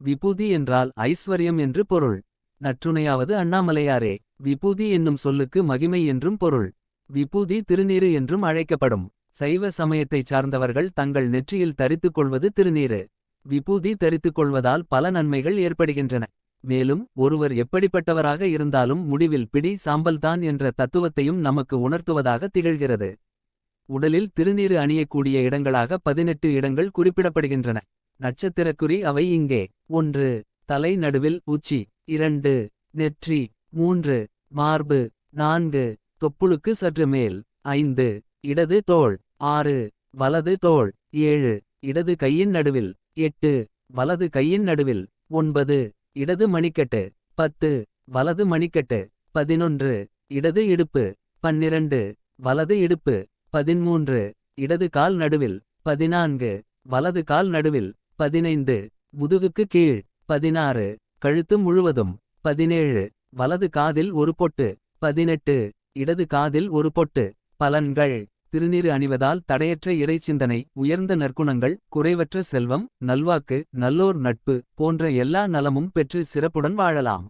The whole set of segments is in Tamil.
விபூதி என்றால் ஐஸ்வர்யம் என்று பொருள். நற்றுணையாவது அண்ணாமலையாரே விபூதி என்னும் சொல்லுக்கு மகிமை என்றும் பொருள். விபூதி திருநீறு என்றும் அழைக்கப்படும். சைவ சமயத்தைச் சார்ந்தவர்கள் தங்கள் நெற்றியில் தரித்துக் கொள்வது திருநீறு. விபூதி தரித்துக் கொள்வதால் பல நன்மைகள் ஏற்படுகின்றன. மேலும் ஒருவர் எப்படிப்பட்டவராக இருந்தாலும் முடிவில் பிடி சாம்பல்தான் என்ற தத்துவத்தையும் நமக்கு உணர்த்துவதாக திகழ்கிறது. உடலில் திருநீறு அணியக்கூடிய இடங்களாக பதினெட்டு இடங்கள் குறிப்பிடப்படுகின்றன. நட்சத்திரக்குறி அவை இங்கே. ஒன்று தலை நடுவில் உச்சி இரண்டு நெற்றி. மூன்று மார்பு. நான்கு தொப்புளுக்கு சற்று மேல். ஐந்து இடது தோள். ஆறு வலது தோள். ஏழு இடது கையின் நடுவில். எட்டு வலது கையின் நடுவில். ஒன்பது இடது மணிக்கட்டு. பத்து வலது மணிக்கட்டு. பதினொன்று இடது இடுப்பு. பன்னிரண்டு வலது இடுப்பு. பதிமூன்று இடது கால் நடுவில். பதினான்கு வலது கால் நடுவில். பதினைந்து முதுகுக்கு கீழ் பதினாறு கழுத்து முழுவதும் பதினேழு வலது காதில் ஒரு பொட்டு பதினெட்டு இடது காதில் ஒரு பொட்டு பலன்கள் திருநீறு அணிவதால் தடையற்ற இறைச்சிந்தனை உயர்ந்த நற்குணங்கள் குறைவற்ற செல்வம் நல்வாக்கு நல்லோர் நட்பு போன்ற எல்லா நலமும் பெற்று சிறப்புடன் வாழலாம்.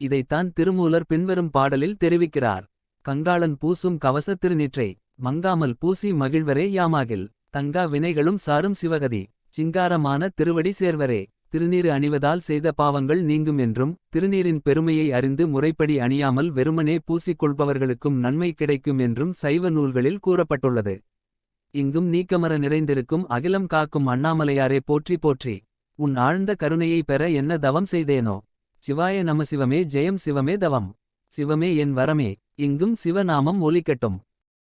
இதைத்தான் திருமூலர் பின்வரும் பாடலில் தெரிவிக்கிறார். கங்காளன் பூசும் கவச திருநீற்றை மங்காமல் பூசி மகிழ்வரே யாமாகில் தங்கா வினைகளும் சாரும் சிவகதி. சிங்காரமான திருவடி சேர்வரே திருநீறு அணிவதால் செய்த பாவங்கள் நீங்கும் என்றும் திருநீரின் பெருமையை அறிந்து முறைப்படி அணியாமல் வெறுமனே பூசிக்கொள்பவர்களுக்கும் நன்மை கிடைக்கும் என்றும் சைவ நூல்களில் கூறப்பட்டுள்ளது. இங்கும் நீக்கமர நிறைந்திருக்கும் அகிலம் காக்கும் அண்ணாமலையாரே போற்றி போற்றி உன் ஆழ்ந்த கருணையை பெற என்ன தவம் செய்தேனோ. சிவாய நம சிவமே ஜெயம் சிவமே தவம். சிவமே என் வரமே இங்கும் சிவநாமம் ஒலிக்கட்டும்.